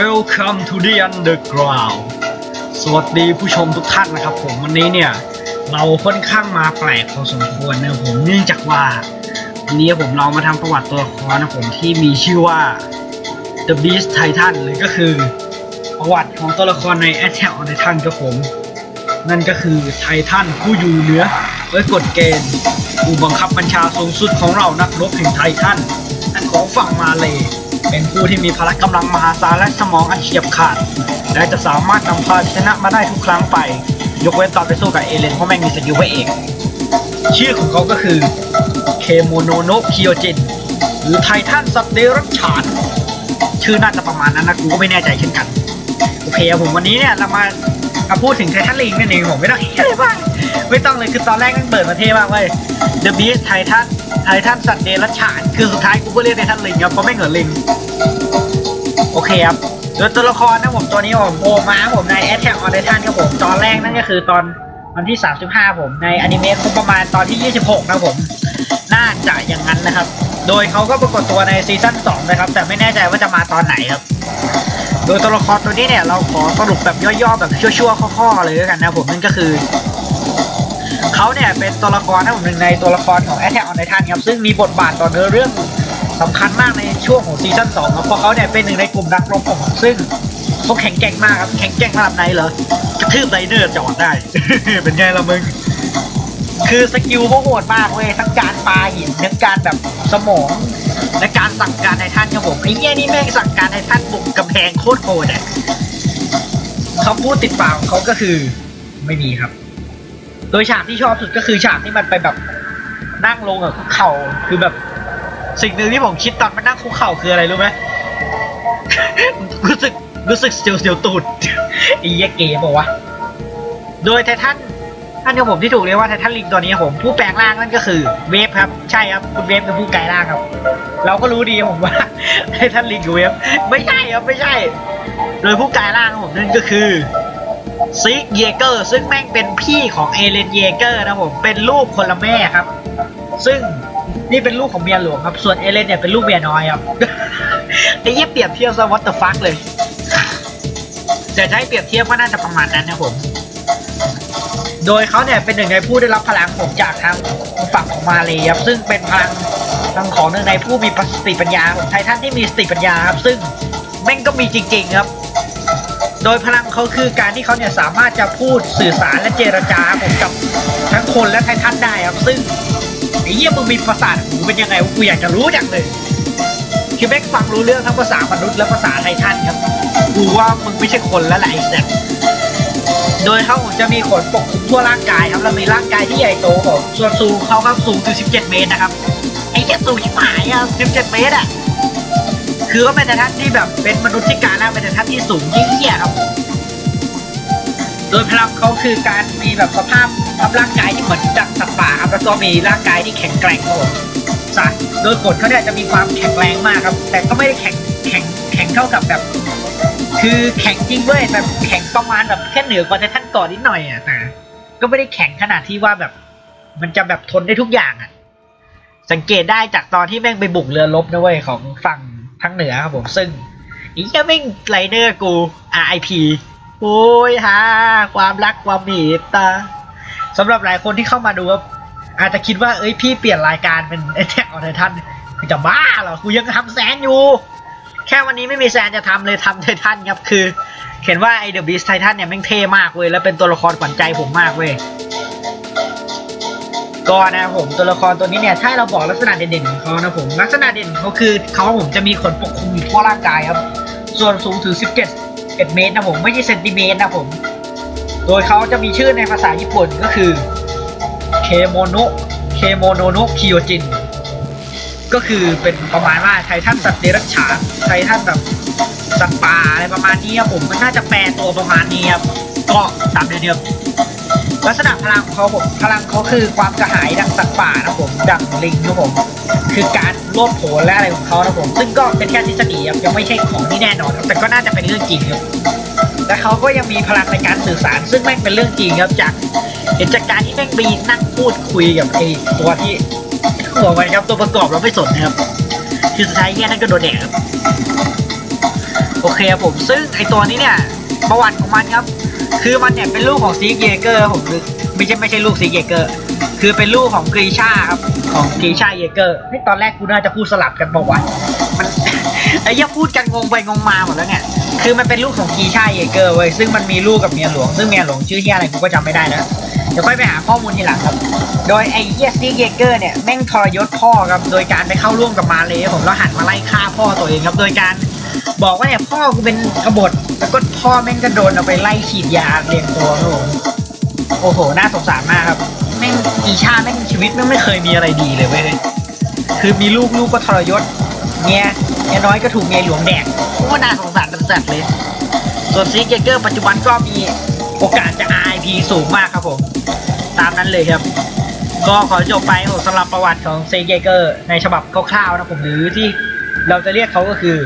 Welcome to the Underground สวัสดีผู้ชมทุกท่านนะครับ ผมวันนี้เนี่ย เราค่อนข้างมาแปลกพอสมควรนะผมเนื่องจากว่าวันนี้ผมเรามาทำประวัติตัวละครนะผมที่มีชื่อว่า The Beast Titan หรือก็คือประวัติของตัวละครใน Attack on Titan ครับผม นั่นก็คือไททันผู้อยู่เหนือไว้กฎเกณฑ์ผู้บังคับบัญชาสูงสุดของเรานักรบแห่งไททันนั่นของฝั่งมาเลย เป็นผู้ที่มีพละกำลังมหาศาลและสมองอันเฉียบขาด และจะสามารถนำพาชนะมาได้ทุกครั้งไป ยกเว้นตอนไปสู้กับเอเลนเพราะแม่งมีสกิลพระเอก ชื่อของเขาก็คือเคโมโนโนะคิโอจินหรือไททันสัตว์เดรัจฉาน ชื่อน่าจะประมาณนั้นนะกูก็ไม่แน่ใจเช่นกัน โอเคครับผมวันนี้เนี่ยเรามา มาพูดถึงไททันลิงนั่นเองผมไม่ต้องคิดอะไรมากไม่ต้องเลยคือตอนแรกมันเปิดมาเท่มากเว้ย The Beast ไททันไททันสัตว์เดรัจฉานคือสุดท้ายกูก็เรียกไททันลิงครับเพราะไม่เหมือนลิง โอเคครับโดยตัวละครนะผมตัวนี้ผมโอมาผมใน Attack on Titan ครับผมตอนแรกนั่นก็คือตอนวันที่ 35 ผมในอนิเมะคงประมาณตอนที่ 26 นะผม น่าจะอย่างนั้นนะครับ โดยเขาก็ปรากฏตัวในซีซั่น2นะครับ แต่ไม่แน่ใจว่าจะมาตอนไหนครับ โดยตัวละครตัวนี้เนี่ยเราขอสรุปแบบย่อๆแบบชั่วๆข้อๆเลยแล้วกันนะผมนั่นก็คือเขาเนี่ยเป็นตัวละครนะผมหนึ่งในตัวละครของ Attack on Titan ครับซึ่งมีบทบาทต่อเนื้อเรื่องสำคัญมากในช่วงของซีซั่น2ครับเพราะเขาเนี่ยเป็นหนึ่งในกลุ่มนักรบของซึ่งเขาแข็งแกร่งมากครับแข็งแกร่งระดับไหนเหรอกระทืบไรเดอร์จอดได้ เป็นไงล่ะมึงคือสกิลเขาโหดมากเว้ยทั้งการปาหินทั้งการแบบสมอง และการสั่งการไททันครับผมไอ้เนี้ยนี่แม่งสั่งการไททันบุกกำแพงโคตรโหดอะคำพูดติดปากของเขาก็คือไม่มีครับ โดยฉากที่ชอบสุดก็คือฉากที่มันไปแบบนั่งลงกับคุกเข่าคือแบบ สิ่งหนึ่งที่ผมคิดตอนมันนั่งคุกเข่าคืออะไรรู้ไหมรู้สึกรู้สึกเสียวเสียวตูดไอ้เหี้ยเก๋บอกว่าโดยไททัน ท่านของผมที่ถูกเรียกว่าไททันลิงตัวนี้ครับผมผู้แปลงร่างนั่นก็คือเวฟครับ ใช่ครับคุณเวฟเป็นผู้กลายร่างครับ เราก็รู้ดีผมว่าไททันลิงกับเวฟไม่ใช่ครับไม่ใช่ โดยผู้กลายร่างของผมนั่นก็คือซิกเยเกอร์ซึ่งแม่งเป็นพี่ของเอเลนเยเกอร์นะผมเป็นลูกคนละแม่ครับ ซึ่งนี่เป็นลูกของเมียหลวงครับ ส่วนเอเลนเนี่ยเป็นลูกเมียน้อยครับไอ้เหี้ยเปรียบเทียบซะวัตเตอร์ฟักเลยแต่ให้เปรียบเทียบก็น่าจะประมาณนั้นนะผม โดยเขาเนี่ยเป็นหนึ่งในผู้ได้รับพลังผมจากทางฝั่งของมาเลยครับซึ่งเป็นพลังทางของหนึ่งในผู้มีสติปัญญาผมไททันที่มีสติปัญญาครับซึ่งแม่งก็มีจริง ๆครับ โดยพลังเขาคือการที่เขาเนี่ยสามารถจะพูดสื่อสารและเจรจาผมกับทั้งคนและไททันได้ครับซึ่งไอ้เหี้ยมึงมีประสาทหูเป็นยังไงวะกูอยากจะรู้จังเลยคือแม่งฟังรู้เรื่องทั้งภาษามนุษย์และภาษาไททันครับกูว่ามึงไม่ใช่คนแล้วแหละไอ้สัส โดยเขาจะมีขนปกคลุมทั่วร่างกายครับแล้วมีร่างกายที่ใหญ่โตผมส่วนสูงเขาครับสูงถึง 17 เมตรนะครับ ไอ้แค่สูงชิบหายอะ17 เมตรอะ คือก็เป็นแต่ท่านที่แบบเป็นมนุษย์ที่กลารแล้วเป็นแต่ท่านที่สูงเยี่ยๆครับ โดยพลังเขาคือการมีแบบสภาพทำร่างกายที่เหมือนดักสัตว์ป่าครับแล้วก็มีร่างกายที่แข็งแกร่งครับผมสัตว์โดยขนเขาเนี่ยจะมีความแข็งแรงมากครับ แต่ก็ไม่ได้แข็งแข็งแข็งเท่ากับแบบ คือแข็งจริงเว้ยแบบแข็งประมาณแบบแค่เหนือกว่าไททันก่อนนิดหน่อยอะแต่ก็ไม่ได้แข็งขนาดที่ว่าแบบ มันจะแบบทนได้ทุกอย่างอะ สังเกตได้จากตอนที่แม่งไปบุกเรือรบนะเว้ยของฝั่งทางเหนือครับผมซึ่งอีกแม่งไรเดอร์กู RIP โอ้ยฮะความรักความมตตาสำหรับหลายคนที่เข้ามาดูครับอาจจะคิดว่าเอ้ยพี่เปลี่ยนรายการเป็นไอแท็กออนไททันจะบ้าเหรอกูยังทำแซนอยู่ แค่วันนี้ไม่มีแซนจะทำเลยทำไททันครับคือเห็นว่าไอเดอะบีสไททันเนี่ยแม่งเท่มากเว้ยแล้วเป็นตัวละครขวัญใจผมมากเว้ยก็นะผมตัวละครตัวนี้เนี่ยถ้าเราบอกลักษณะเด่นๆของเขานะผมลักษณะเด่นเขาคือเขาผมจะมีขนปกคลุมอยู่ทั่วร่างกายครับ ส่วนสูงถึง 17 1เมตรนะผมไม่ใช่เซนติเมตรนะผม โดยเขาจะมีชื่อในภาษาญี่ปุ่นก็คือเคโมโนะเคโมโนโนะคิโยจิน ก็คือเป็นประมาณว่าไททันสัตว์เดรัจฉานไททันแบบสัตว์ป่าอะไรประมาณนี้ครับผมมันน่าจะแปลตัวประมาณนี้ครับก็ตามเดิมลักษณะพลังเขาผมพลังเขาคือความกระหายดังสัตว์ป่านะผมดังลิงนะผมคือการโลดโผนและอะไรของเขานะผมซึ่งก็เป็นแค่ทฤษฎียังไม่ใช่ของที่แน่นอนแต่ก็น่าจะเป็นเรื่องจริงครับและเขาก็ยังมีพลังในการสื่อสาร ซึ่งแม่งเป็นเรื่องจริงครับจากเห็นจากการที่แม่งมีนั่งพูดคุยกับไอ้ตัวที่ หัวมันครับตัวประกอบเราไม่สนนะครับคือสุดท้ายแค่นั้นก็โดนแดกครับโอเคครับผมซึ่งไอตัวนี้เนี่ยประวัติของมันครับ คือมันเนี่ยเป็นลูกของซีเยเกอร์ผมคือไม่ใช่ไม่ใช่ลูกซีเยเกอร์คือเป็นลูกของกรีชาครับของกรีชาเยเกอร์นี่ตอนแรกกูน่าจะพูดสลับกันบอกว่ามันไอ้เหี้ยพูดกันงงไปงงมาหมดแล้วเนี่ยคือมันเป็นลูกของกรีชาเยเกอร์เว้ยซึ่งมันมีลูกกับเมียหลวงซึ่งเมียหลวงชื่อเฮียอะไรกูก็จำไม่ได้นะ เดี๋ยวค่อยไปหาข้อมูลทีหลังครับ โดยไอ้เฮียซีเยเกอร์เนี่ยแม่งทรยศพ่อครับ โดยการไปเข้าร่วมกับมาเลยผมแล้วหันมาไล่ฆ่าพ่อตัวเองครับ โดยการบอกว่าเนี่ยพ่อกูเป็นกบฏแล้วก็พ่อแม่งก็โดนเอาไปไล่ฉีดยาเรียงตัวครับผมโอ้โห น่าสงสารมากครับ แม่งอีชาแม่งชีวิตแม่งไม่เคยมีอะไรดีเลยเว้ย คือมีลูกลูกก็ทรยศเมียเมียน้อยก็ถูกเมียหลวงแดกโอ้น่าสงสารสัสๆเลย ส่วนซีเกเกอร์ปัจจุบันก็มี โอกาสจะ RIP สูงมากครับผม ตามนั้นเลยครับ ก็ขอจบไปครับสำหรับประวัติของเซเกเกอร์ในฉบับคร่าวๆนะผมหรือที่เราจะเรียกเขาก็คือ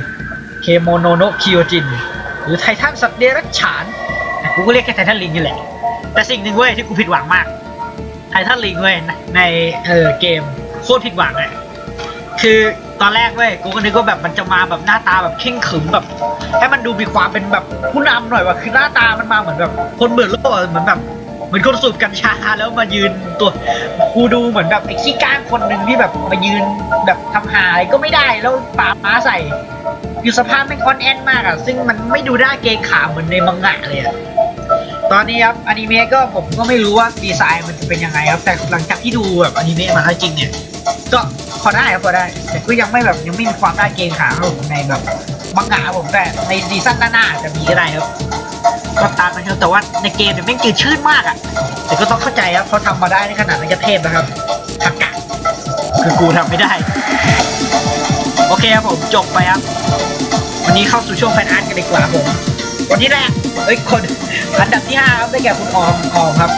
เคโมโนโนคิโอจินหรือไททันสัตว์เดรัจฉานกูก็เรียกแค่ไททันลิงนี่แหละ แต่สิ่งหนึ่งเว้ยที่กูผิดหวังมากไททันลิงเว้ยในเออเกมโคตรผิดหวังเลยคือตอนแรกเว้ยกูก็นึกว่าแบบมันจะมาแบบหน้าตาแบบเข่งขึมแบบ ให้มันดูมีความเป็นแบบผู้นำหน่อยว่าคือหน้าตามันมาเหมือนแบบ คนเบื่อโลกอะเหมือนแบบเหมือนคนสูบกัญชาแล้วมายืนตัวกูดูเหมือนแบบไอ้ขี้ก้างคนหนึ่งที่แบบมายืนแบบทำหาอะไรก็ไม่ได้แล้วปาม้าใส่อยู่สภาพแม่งคอนแอนมากอะซึ่งมันไม่ดูน่าเกรงขามเหมือนในมังงะเลยอะ ตอนนี้ครับอนิเมะก็ผมก็ไม่รู้ว่าดีไซน์มันจะเป็นยังไงครับ แต่หลังจากที่ดูแบบอนิเมะมาแล้วจริงเนี่ย ก็พอได้ครับพอได้ แต่ก็ยังไม่แบบยังไม่มีความได้เกรงขาครับผมในแบบ มังงะผมแต่ในซีซั่นหน้าอาจจะมีก็ได้ครับก็ตามนะครับแต่ว่าในเกมเนี่ยแม่งจืดชืดมากอะแต่ก็ต้องเข้าใจครับเขาทำมาได้ในขนาดนั้นจะเทพนะครับทักกะคือกูทำไม่ได้ โอเคครับผมจบไปครับ วันนี้เข้าสู่ช่วงแฟนอาร์ตกันดีกว่าผมวันที่แรกเอ้ยคนอันดับที่ห้าครับได้แก่คุณออมออมครับ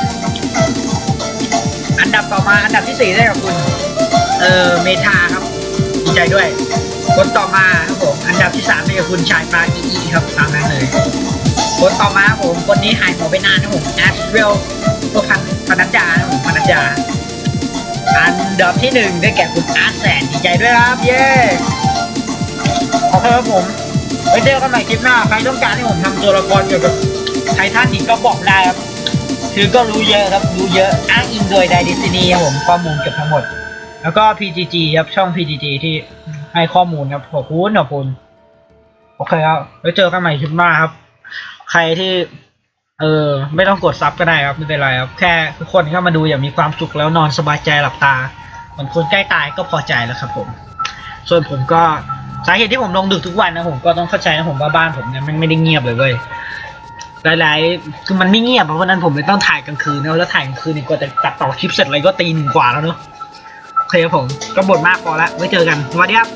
อันดับต่อมาอันดับที่สี่ได้แก่คุณ เออเมทาครับดีใจด้วยคนต่อมาครับผม ดับที่สามได้แก่คุณชายปลาอีอีครับตามนั้นเลย คนต่อมาครับผมคนนี้หายหัวไปนานนะผมแอชเวลตัวพันพนัญญานะผมพนัญญาอันดับที่หนึ่งได้แก่คุณอาร์ตแสนดีใจด้วยครับ เย้ขอบคุณครับผมไว้เจอกันใหม่คลิปหน้า ใครต้องการให้ผมทำตัวละครเกี่ยวกับไททันอีกก็บอกได้ครับคือก็รู้เยอะครับ รู้เยอะอ้างอิงโดยไดดิสนีย์ครับผมข้อมูลเกือบทั้งหมด แล้วก็ PGG ครับช่อง PGG ที่ให้ข้อมูลครับขอบคุณขอบคุณ โอเคครับไว้เจอกันใหม่คลิปหน้าครับ ใครที่ เออไม่ต้องกดซับก็ได้ครับไม่เป็นไรครับ แค่ทุกคนเข้ามาดูอย่างมีความสุขแล้วนอนสบายใจหลับตาเหมือนคนใกล้ตายก็พอใจแล้วครับ ผม ส่วนผมก็สาเหตุที่ผมลงดึกทุกวันนะผมก็ต้องเข้าใจนะผมว่าบ้านผมเนี่ยมันไม่ได้เงียบเลยเว้ยหลายๆคือมันไม่เงียบเพราะฉะนั้นผมเลยต้องถ่ายกลางคืนนะแล้วถ่ายกลางคืนนี่กว่าจะตัดต่อคลิปเสร็จอะไรก็ตีหนึ่งกว่าแล้วเนอะโอเคครับผมก็บ่นมากพอละไว้เจอกันสวัสดีครับ